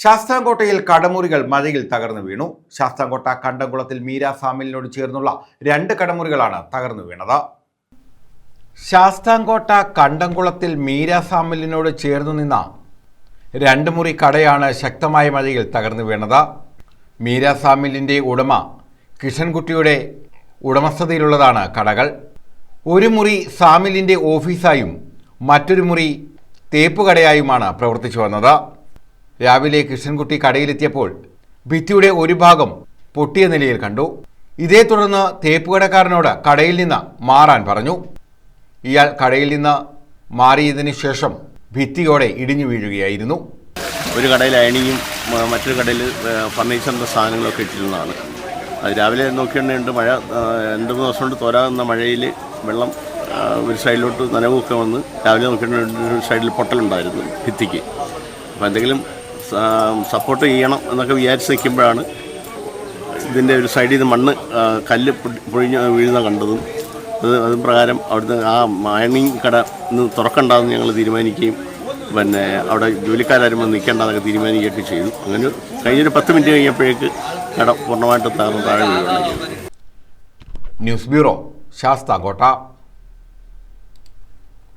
ശാസ്താംകോട്ടയിൽ കടമുറികൾ മഴയിൽ തകർന്നു വീണു. ശാസ്താംകോട്ട കണ്ടംകുളത്തിൽ മീര ഫാമിലിനോട് ചേർന്നുള്ള രണ്ട് കടമുറികളാണ് തകർന്നു വീണത്. ശാസ്താംകോട്ട കണ്ടംകുളത്തിൽ മീര ഫാമിലിനോട് ചേർന്നു നിന്ന രണ്ട് മുറി കടയാണ് ശക്തമായ മഴയിൽ തകർന്നു വീണത്. മീര ഫാമിലിന്റെ ഉടമ കിഷൻകുട്ടിയുടെ ഉടമസ്ഥതയിലുള്ളതാണ് കടകൾ. ഒരു മുറി സാമിലിന്റെ ഓഫീസായും മറ്റൊരു മുറി തേപ്പുകടയായുമാണ് പ്രവർത്തിച്ചു വന്നത്. രാവിലെ കൃഷ്ണൻകുട്ടി കടയിലെത്തിയപ്പോൾ ഭിത്തിയുടെ ഒരു ഭാഗം പൊട്ടിയ നിലയിൽ കണ്ടു. ഇതേ തുടർന്ന് തേപ്പുകടക്കാരനോട് കടയിൽ നിന്ന് മാറാൻ പറഞ്ഞു. ഇയാൾ കടയിൽ നിന്ന് മാറിയതിന് ശേഷം ഭിത്തിയോടെ ഇടിഞ്ഞു വീഴുകയായിരുന്നു. ഒരു കടയിൽ അയണിയും മറ്റൊരു കടയിൽ ഫർണിച്ചറിന്റെ സാധനങ്ങളൊക്കെ ഇട്ടിരുന്നതാണ്. അത് രാവിലെ നോക്കിയിട്ടുണ്ട് മഴ രണ്ട് മൂന്ന് ദിവസം കൊണ്ട് തോരാകുന്ന മഴയിൽ വെള്ളം ഒരു സൈഡിലോട്ട് നനവൊക്കെ വന്ന് രാവിലെ നോക്കിയിട്ടുണ്ടെങ്കിൽ ഒരു സൈഡിൽ പൊട്ടലുണ്ടായിരുന്നു ഭിത്തിക്ക്. അപ്പോൾ എന്തെങ്കിലും സപ്പോർട്ട് ചെയ്യണം എന്നൊക്കെ വിചാരിച്ച് നിൽക്കുമ്പോഴാണ് ഇതിന്റെ ഒരു സൈഡിൽ നിന്ന് മണ്ണ് കല്ല് പൊഴിഞ്ഞ് വീഴുന്ന കണ്ടതും. അത് അത് പ്രകാരം അവിടുന്ന് ആ മൈനിങ് കട ഇന്ന് തുറക്കണ്ടെന്ന് ഞങ്ങൾ തീരുമാനിക്കുകയും പിന്നെ അവിടെ ജോലിക്കാരും വന്ന് നിൽക്കേണ്ടതൊക്കെ തീരുമാനിക്കുകയൊക്കെ ചെയ്തു. അങ്ങനെ കഴിഞ്ഞൊരു പത്ത് മിനിറ്റ് കഴിഞ്ഞപ്പോഴേക്ക് കട പൂർണമായിട്ട് താഴ്ന്നു താഴെ വീഴുകയാണ് ന്യൂസ് ബ്യൂറോ ശാസ്താംകോട്ട.